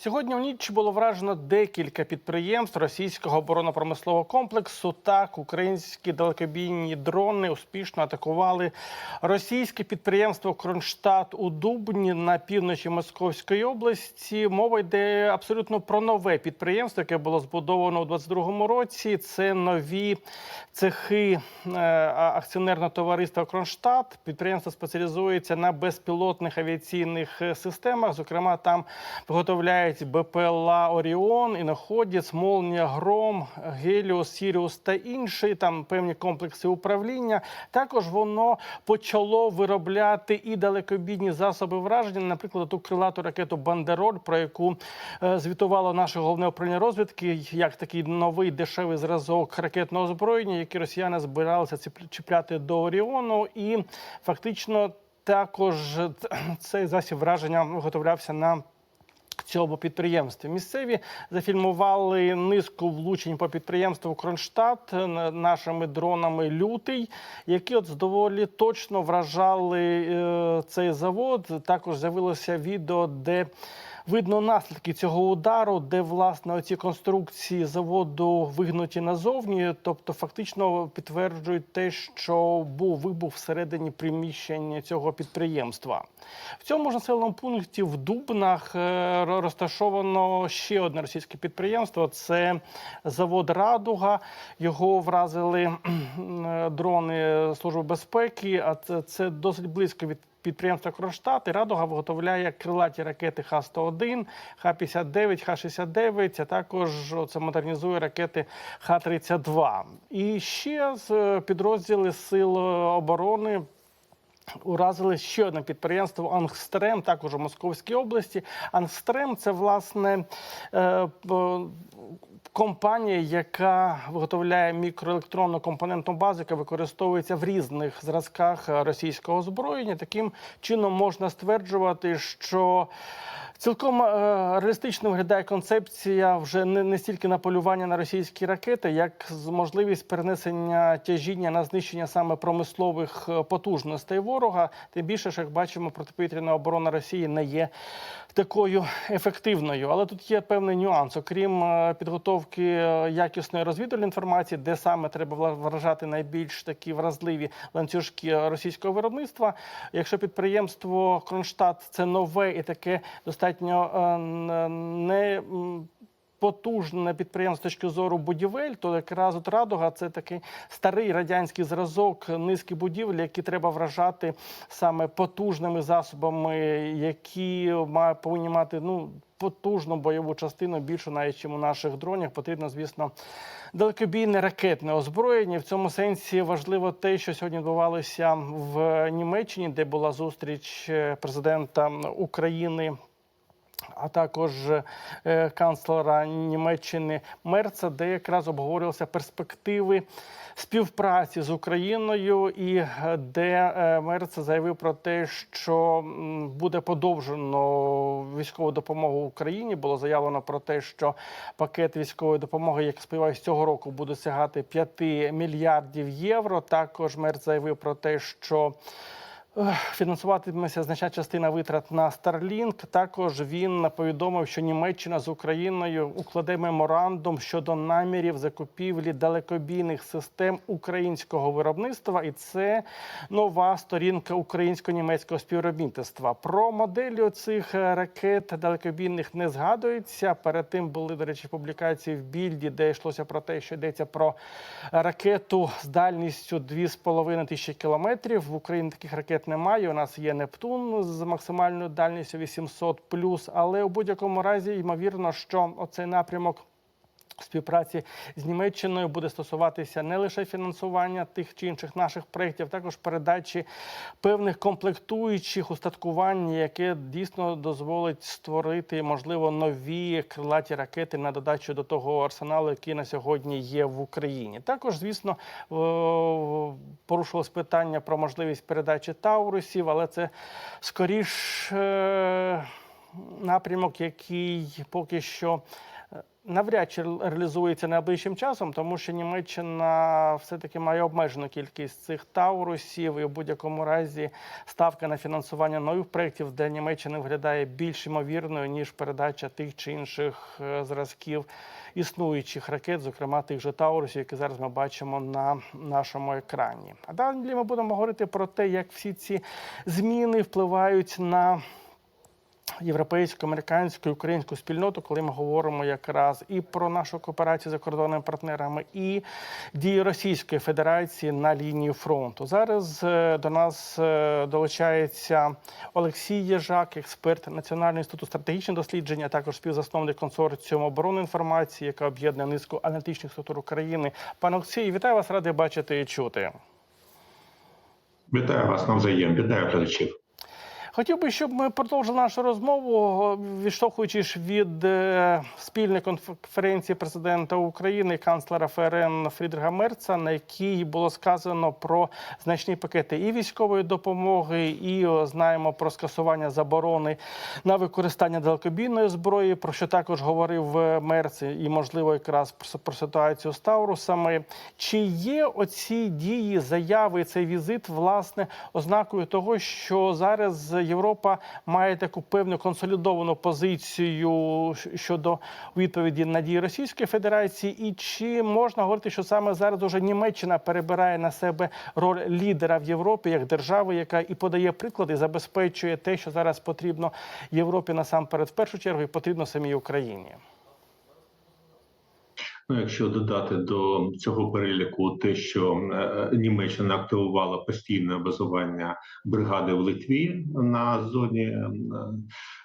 Сьогодні в ніч було вражено декілька підприємств російського оборонно-промислового комплексу. Так, українські далекобійні дрони успішно атакували російське підприємство Кронштадт у Дубні на півночі Московської області. Мова йде абсолютно про нове підприємство, яке було збудовано у 22-му році. Це нові цехи е, акціонерного товариства Кронштадт. Підприємство спеціалізується на безпілотних авіаційних е, системах. Зокрема, там виготовляють БПЛА Оріон, іноходець, Молнія, Гром, Геліос, Сіріус та інші там певні комплекси управління. Також воно почало виробляти і далекобійні засоби враження, наприклад, ту крилату ракету Бандероль, про яку е, звітувало наше головне управління розвідки, як такий новий дешевий зразок ракетного озброєння, який росіяни збиралися чіпляти до Оріону, і фактично також цей засіб враження виготовлявся на цьому підприємства. Місцеві зафільмували низку влучень по підприємству Кронштадт нашими дронами Лютий, які от доволі точно вражали е, цей завод. Також з'явилося відео, де Видно наслідки цього удару, де власне оці конструкції заводу вигнуті назовні, тобто фактично підтверджують те, що був вибух всередині приміщення цього підприємства. В цьому ж населеному пункті в Дубнах е, розташовано ще одне російське підприємство. Це завод Радуга. Його вразили е, дрони Служби безпеки. А це, це досить близько від. Підприємства Кронштадт Радуга виготовляє крилаті ракети Х-101, Х-59, Х-69, а також це модернізує ракети Х-32. І ще з е, підрозділи Сил оборони Уразили ще одне підприємство Ангстрем, також у Московській області. Ангстрем це власне е, компанія, яка виготовляє мікроелектронну компонентну базу, яка використовується в різних зразках російського озброєння. Таким чином можна стверджувати, що Цілком е, реалістично виглядає концепція вже не, не стільки на полювання на російські ракети, як можливість перенесення тяжіння на знищення саме промислових е, потужностей ворога. Тим більше, що як бачимо, протиповітряна оборона Росії не є такою ефективною. Але тут є певний нюанс. Окрім е, підготовки е, якісної розвідувальної інформації, де саме треба вражати найбільш такі вразливі ланцюжки російського виробництва. Якщо підприємство Кронштадт це нове і таке достатньо е, не. Потужне підприємство з точки зору будівель, то якраз от Радуга це такий старий радянський зразок низки будівель, які треба вражати саме потужними засобами, які повинні мати ну потужну бойову частину більше навіть чим у наших дронях. Потрібно, звісно, далекобійне ракетне озброєння. В цьому сенсі важливо те, що сьогодні відбувалося в Німеччині, де була зустріч е, президента України а також е, канцлера Німеччини Мерца, де якраз обговорювалися перспективи співпраці з Україною, і е, де е, Мерц заявив про те, що буде подовжено військову допомогу Україні. Було заявлено про те, що пакет військової допомоги, як сподіваюся, цього року буде сягати 5 мільярдів євро. Також Мерц заявив про те, що Фінансуватиметься значна частина витрат на Starlink. Також він повідомив, що Німеччина з Україною укладе меморандум щодо намірів закупівлі далекобійних систем українського виробництва, і це нова сторінка українсько-німецького співробітництва. Про моделі цих ракет далекобійних не згадується. Перед тим були, до речі, публікації в більді, де йшлося про те, що йдеться про ракету з дальністю 2,5 тисячі кілометрів. В Україні таких ракет немає. У нас є Нептун з максимальною дальністю 800 але у будь-якому разі ймовірно, що оцей напрямок. Співпраці з Німеччиною буде стосуватися не лише фінансування тих чи інших наших проєктів, також передачі певних комплектуючих устаткувань, яке дійсно дозволить створити можливо нові крилаті ракети на додачу до того арсеналу, який на сьогодні є в Україні. Також, звісно, о, порушувалось питання про можливість передачі Таурусів, але це скоріш е, напрямок, який поки що. Навряд чи реалізується найближчим часом, тому що Німеччина все-таки має обмежену кількість цих таурусів, і в будь-якому разі ставка на фінансування нових проєктів для Німеччини виглядає більш ймовірною ніж передача тих чи інших е, зразків існуючих ракет, зокрема тих же таурусів, які зараз ми бачимо на нашому екрані. А далі ми будемо говорити про те, як всі ці зміни впливають на європейську, американську українську спільноту, коли ми говоримо якраз і про нашу кооперацію з закордонними партнерами, і дії Російської Федерації на лінії фронту. Зараз е, до нас е, долучається Олексій Єжак, експерт Національного інституту стратегічних досліджень, а також співзасновник консорціуму оборони інформації, яка об'єднує низку аналітичних структур України. Пане Олексію, вітаю вас, радий бачити і чути. Вітаю вас навзаєм, вітаю глядачів. Хотів би, щоб ми продовжили нашу розмову, відштовхуючись від е, спільної конференції президента України канцлера ФРН Фрідриха Мерца, на якій було сказано про значні пакети і військової допомоги, і знаємо про скасування заборони на використання далекобійної зброї, про що також говорив е, Мерц, і можливо якраз про ситуацію з Таурусами. Чи є оці дії, заяви, цей візит, власне, ознакою того, що зараз Європа має таку певну консолідовану позицію щодо відповіді на дії Російської Федерації, і чи можна говорити, що саме зараз уже Німеччина перебирає на себе роль лідера в Європі як держави, яка і подає приклади, забезпечує те, що зараз потрібно Європі насамперед в першу чергу, і потрібно самій Україні. Ну, якщо додати до цього переліку те, що е, Німеччина активувала постійне базування бригади в Литві на зоні е,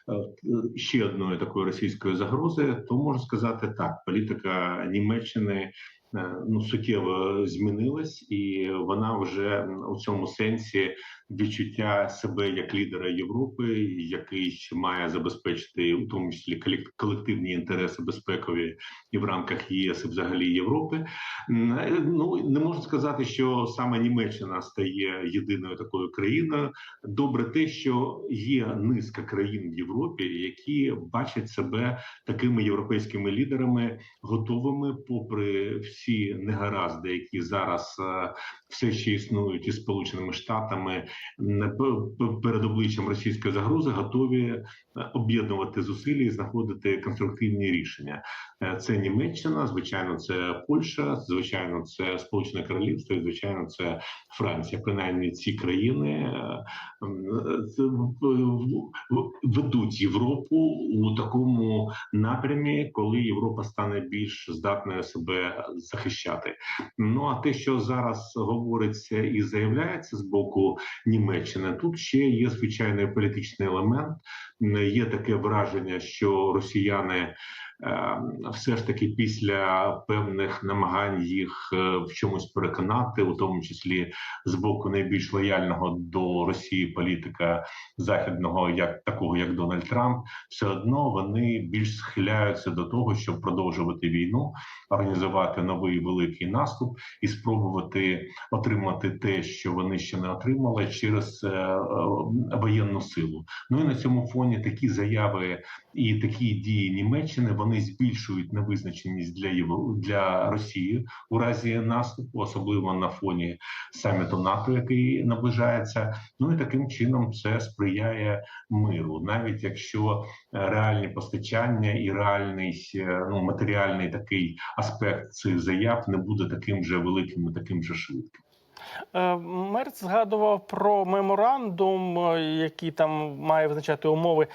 е, ще одної такої російської загрози, то можна сказати так: політика Німеччини. Е, Ну, суттєво змінилась, і вона вже у цьому сенсі відчуття себе як лідера Європи, який має забезпечити у тому числі колективні інтереси безпекові і в рамках ЄС і взагалі Європи. Е, Ну не можу сказати, що саме Німеччина стає єдиною такою країною. Добре, те, що є низка країн в Європі, які бачать себе такими європейськими лідерами, готовими, попри всі негаразди, які зараз е, все ще існують із Сполученими Штатами перед обличчям російської загрози, готові е, об'єднувати зусилля і знаходити конструктивні рішення. Е, Це Німеччина, звичайно, це Польща, звичайно, це Сполучене Королівство, і звичайно, це Франція. Принаймні, ці країни е, ведуть Європу у такому напрямі, коли Європа стане більш здатною себе захищати. Ну а те, що зараз говориться і заявляється з боку Німеччини, тут ще є звичайний політичний елемент. Є таке враження, що росіяни все ж таки після певних намагань їх е, в чомусь переконати, у тому числі з боку найбільш лояльного до Росії політика західного, як такого як Дональд Трамп, все одно вони більш схиляються до того, щоб продовжувати війну, організувати новий великий наступ і спробувати отримати те, що вони ще не отримали через е, е, воєнну силу. Ну і на цьому фоні такі заяви і такі дії Німеччини вони збільшують невизначеність для Євро... для Росії у разі наступу, особливо на фоні саміту НАТО, який наближається. Ну і таким чином це сприяє миру, навіть якщо е, реальні постачання і реальний е, ну матеріальний такий аспект цих заяв не буде таким же великим, і таким же швидким. Е, Мерц згадував про меморандум, який там має визначати умови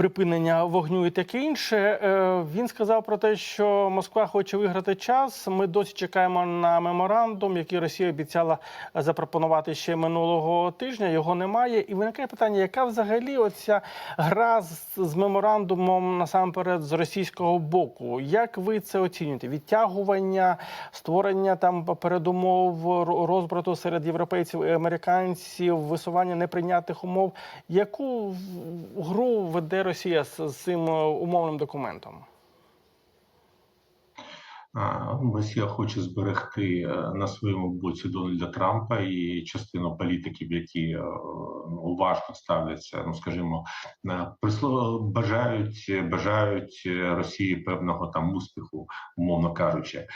припинення вогню і таке інше. Е, Він сказав про те, що Москва хоче виграти час. Ми досі чекаємо на меморандум, який Росія обіцяла запропонувати ще минулого тижня. Його немає. І виникає питання, яка взагалі оця гра з, меморандумом насамперед з російського боку? Як ви це оцінюєте? Відтягування, створення там передумов розбрату серед європейців і американців, висування неприйнятних умов. Яку гру веде Росія з, цим е, умовним документом? Росія хоче зберегти е, на своєму боці Дональда Трампа і частину політиків, які е, уважно ставляться, ну скажімо, присло бажають бажають Росії певного там успіху, умовно кажучи. Е,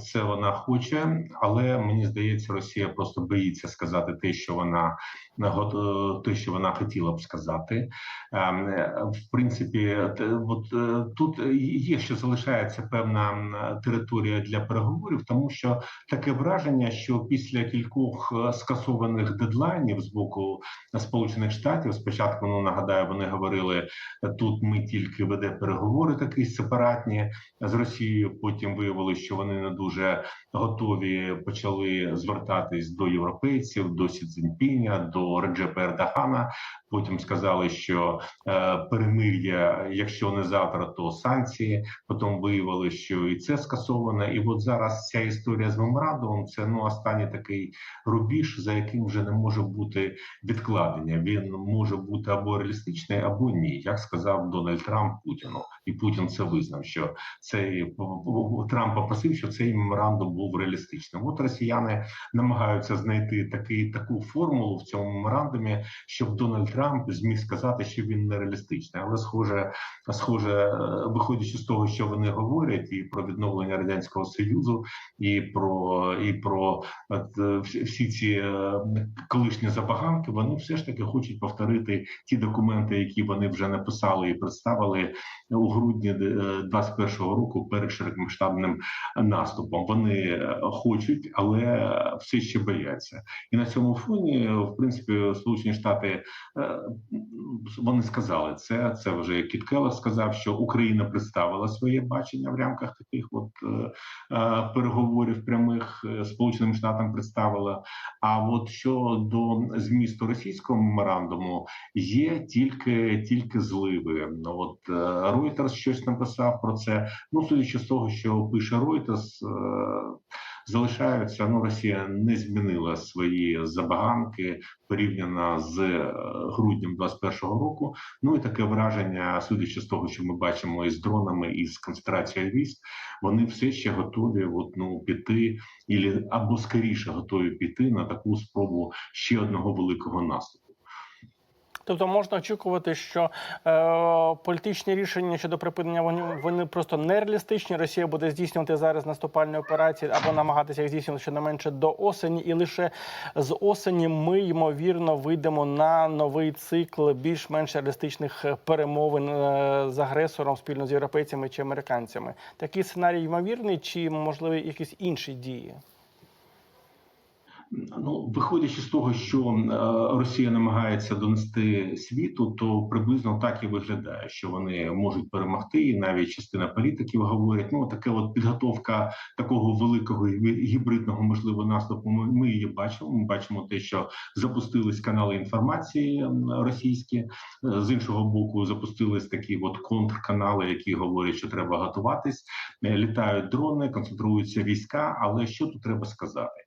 Це вона хоче, але мені здається, Росія просто боїться сказати те, що вона те, що вона хотіла б сказати. Ем, е, В принципі, от е, тут є, що залишається певна територія для переговорів, тому що таке враження, що після кількох е, скасованих дедлайнів з боку Сполучених Штатів, спочатку ну нагадаю, вони говорили е, тут. Ми тільки веде переговори такі сепаратні з Росією. Потім виявилося, що вони не дуже готові почали звертатись до європейців, до Сі Цзіньпіня, до Реджепа Ердогана. Потім сказали, що е, перемир'я, якщо не завтра, то санкції. Потім виявили, що і це скасовано. І от зараз ця історія з меморандумом це ну останній такий рубіж, за яким вже не може бути відкладення. Він може бути або реалістичний, або ні. Як сказав Дональд Трамп Путіну, і Путін це визнав. Що цей Трамп попросив, що цей меморандум був реалістичним. От росіяни намагаються знайти такий таку формулу в цьому меморандумі, щоб Дональд Трамп зміг сказати, що він нереалістичний. Але схоже, схоже, е, виходячи з того, що вони говорять, і про відновлення радянського союзу, і про і про е, всі всі ці е, колишні забаганки, вони все ж таки хочуть повторити ті документи, які вони вже написали і представили у грудні е, 21-го року перед широкомасштабним наступом. Вони е, хочуть, але все ще бояться. І на цьому фоні, е, в принципі, Сполучені Штати е, вони сказали це. Це вже Кіт Келлер сказав, що Україна представила своє бачення в рамках таких от е, е, переговорів прямих е, Сполученим Штатам представила. А от щодо змісту російського меморандуму, є тільки тільки зливи. Ну, От е, Reuters щось написав про це. Ну судячи з того, що пише Reuters, е, залишаються. Ну Росія не змінила свої забаганки порівняно з е, грудням 21-го року. Ну і таке враження, судячи з того, що ми бачимо із дронами, і з концентрацією військ, вони все ще готові от, ну, піти, або скоріше готові піти на таку спробу ще одного великого наступу. Тобто можна очікувати, що е, політичні рішення щодо припинення вогню вони просто нереалістичні. Росія буде здійснювати зараз наступальні операції або намагатися їх здійснювати щонайменше до осені, і лише з осені ми ймовірно вийдемо на новий цикл більш-менш реалістичних перемовин е, з агресором спільно з європейцями чи американцями. Такий сценарій ймовірний, чи можливі якісь інші дії? Ну, виходячи з того, що е, Росія намагається донести світу, то приблизно так і виглядає, що вони можуть перемогти, і навіть частина політиків говорять, ну таке от підготовка такого великого гібридного можливо наступу. Ми, її бачимо. Ми бачимо те, що запустились канали інформації російські. Е, З іншого боку, запустились такі от контрканали, які говорять, що треба готуватись. Е, Літають дрони, концентруються війська. Але що тут треба сказати?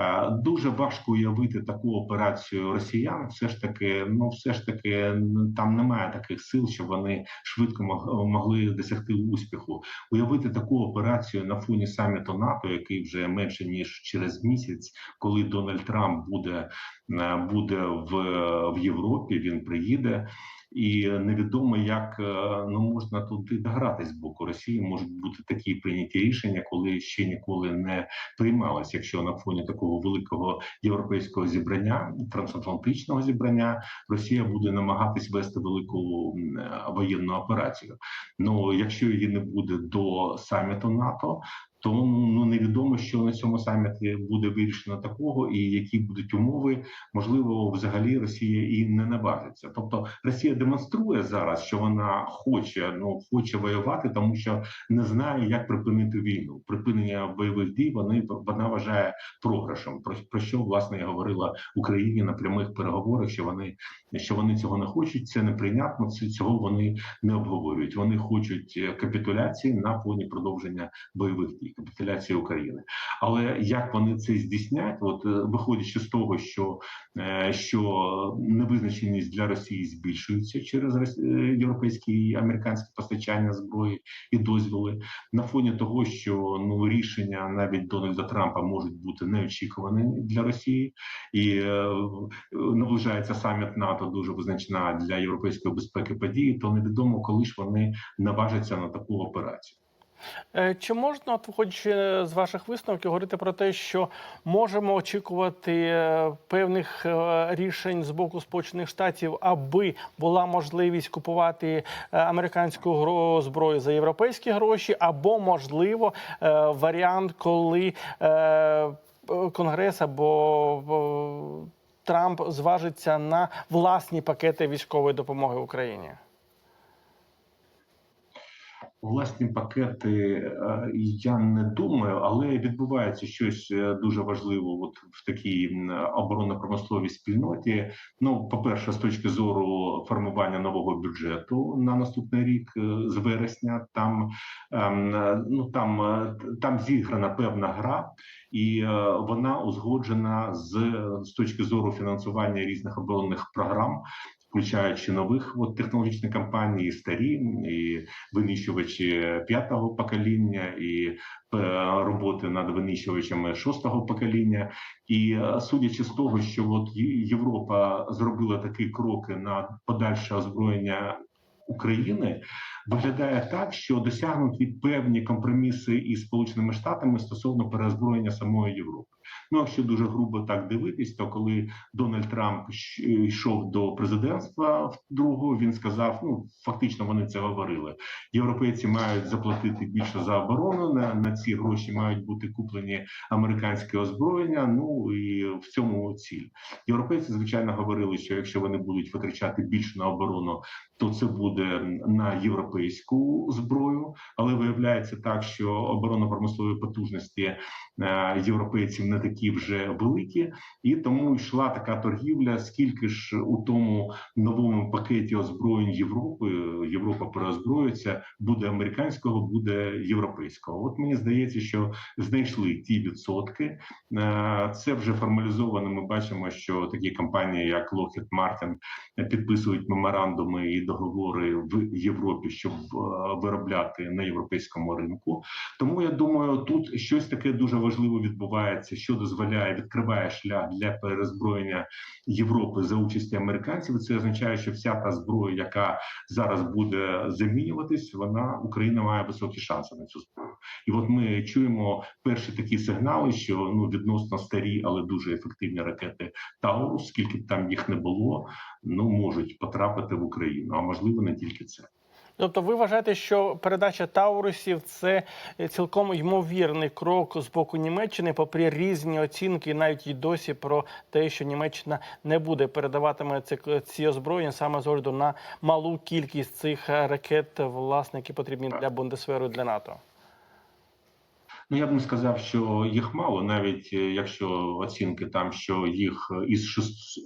Е, Дуже важко уявити таку операцію росіян. Все ж таки, ну все ж таки, там немає таких сил, щоб вони швидко мог- могли досягти успіху. Уявити таку операцію на фоні саміту НАТО, який вже менше ніж через місяць, коли Дональд Трамп буде, е, буде в, в Європі. Він приїде. І невідомо, як е, ну можна туди догратись з боку Росії. Можуть бути такі прийняті рішення, коли ще ніколи не приймалось, якщо на фоні такого великого європейського зібрання, трансатлантичного зібрання, Росія буде намагатись вести велику е, воєнну операцію. Ну якщо її не буде до саміту НАТО. То ну невідомо, що на цьому саміті буде вирішено такого, і які будуть умови. Можливо, взагалі Росія і не наважиться. Тобто Росія демонструє зараз, що вона хоче ну хоче воювати, тому що не знає, як припинити війну. Припинення бойових дій вони вона вважає програшем. Про, про що власне я говорила Україні на прямих переговорах, що вони що вони цього не хочуть. Це неприйнятно. Цього вони не обговорюють. Вони хочуть капітуляції на фоні продовження бойових дій. Росії, капітуляції України. Але як вони це здійснять? От е, виходячи з того, що, е, що невизначеність для Росії збільшується через е, європейські і американські постачання зброї і дозволи, на фоні того, що ну рішення навіть Дональда Трампа можуть бути неочікуваними для Росії, і наближається саміт НАТО, дуже визначна для європейської безпеки події, то невідомо, коли ж вони наважаться на таку операцію. Е, Чи можна, от виходячи з ваших висновків, говорити про те, що можемо очікувати е, певних е, рішень з боку Сполучених Штатів, аби була можливість купувати американську зброю за європейські гроші, або можливо варіант, коли Конгрес або Трамп зважиться на власні пакети військової допомоги Україні? Власні пакети е, я не думаю, але відбувається щось е, дуже важливе от в такій оборонно-промисловій спільноті. Ну, по-перше, з точки зору формування нового бюджету на наступний рік е, з вересня, там ем, ну там, там зіграна певна гра, і вона узгоджена з, з точки зору фінансування різних оборонних програм. Включаючи нових от технологічних компаній, і старі і винищувачі п'ятого покоління, і е, роботи над винищувачами шостого покоління. І е, судячи з того, що от Європа зробила такі кроки на подальше озброєння України, виглядає так, що досягнуті певні компроміси із Сполученими Штатами стосовно переозброєння самої Європи. Ну, якщо дуже грубо так дивитись, то коли Дональд Трамп йшов до президентства другого, він сказав: ну фактично вони це говорили. Європейці мають заплатити більше за оборону. На, на ці гроші мають бути куплені американське озброєння. Ну і в цьому ціль. Європейці звичайно говорили, що якщо вони будуть витрачати більше на оборону, то це буде на європейську зброю. Але виявляється так, що оборонно-промислові потужності е, європейців не такі вже великі, і тому йшла така торгівля. Скільки ж у тому новому пакеті озброєнь Європи Європа переозброїться, буде американського, буде європейського. От мені здається, що знайшли ті відсотки. Е, Це вже формалізовано. Ми бачимо, що такі компанії, як Lockheed Martin, підписують меморандуми і договори в Європі, щоб е, виробляти на європейському ринку. Тому я думаю, тут щось таке дуже важливе відбувається, що дозволяє відкриває шлях для перезброєння Європи за участі американців. Це означає, що вся та зброя, яка зараз буде замінюватись, вона Україна має високі шанси на цю зброю. І от ми чуємо перші такі сигнали, що ну відносно старі, але дуже ефективні ракети Таурус, скільки б там їх не було, ну можуть потрапити в Україну. А можливо, не тільки це. Тобто, ви вважаєте, що передача Таурусів це цілком ймовірний крок з боку Німеччини, попри різні оцінки, навіть і досі про те, що Німеччина не буде передаватиме ці, ці озброєння саме з огляду на малу кількість цих ракет, власне, які потрібні для Бундесверу і для НАТО. Ну я б не сказав, що їх мало, навіть е, якщо оцінки там, що їх із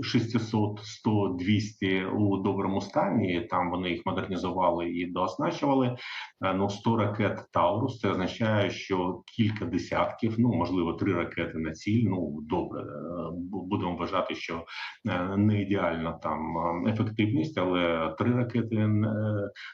600, 100, 200 у доброму стані, там вони їх модернізували і дооснащували. Е, Ну 100 ракет Таурус. Це означає, що кілька десятків, ну можливо, три ракети на ціль. Ну добре, е, будемо вважати, що е, не ідеальна там е, ефективність, але три ракети е,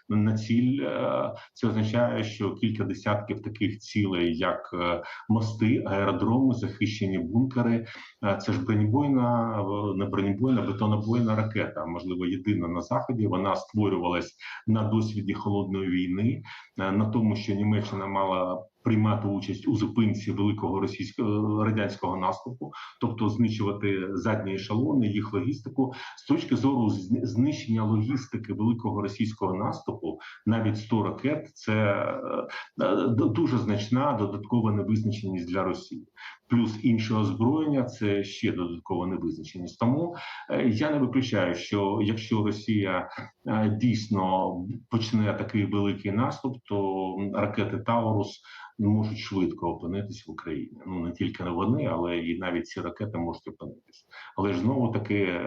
на ціль. е, Це означає, що кілька десятків таких цілей, як е, мости, аеродроми, захищені бункери. е, Це ж бронебойна, не бронебойна, бетонобойна ракета. Можливо, єдина на заході. Вона створювалась на досвіді холодної війни, е, на тому, що Німеччина мала. Приймати участь у зупинці великого російського радянського наступу, тобто знищувати задні ешелони, їх логістику з точки зору знищення логістики великого російського наступу, навіть 100 ракет це е, е, дуже значна додаткова невизначеність для Росії. Плюс інше озброєння це ще додаткова невизначеність. Тому е, я не виключаю, що якщо Росія е, дійсно почне такий великий наступ, то ракети Таурус можуть швидко опинитись в Україні. Ну не тільки не вони, але і навіть ці ракети можуть опинитись. Але ж знову таки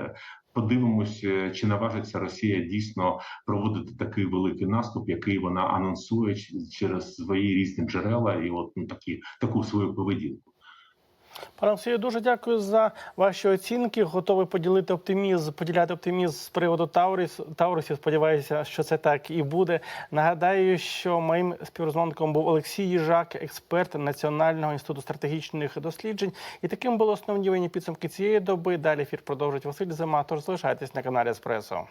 Подивимось, е, чи наважиться Росія дійсно проводити такий великий наступ, який вона анонсує через свої різні джерела, і от ну, такі таку свою поведінку. Пане Олексію, дуже дякую за ваші оцінки. Готовий поділити оптимізм, поділяти оптимізм з приводу Тауріс. Таурусів. Сподіваюся, що це так і буде. Нагадаю, що моїм співрозмовником був Олексій Їжак, експерт Національного інституту стратегічних досліджень. І таким були основні підсумки цієї доби. Далі ефір продовжить Василь Зима. Тож залишайтесь на каналі Еспресо.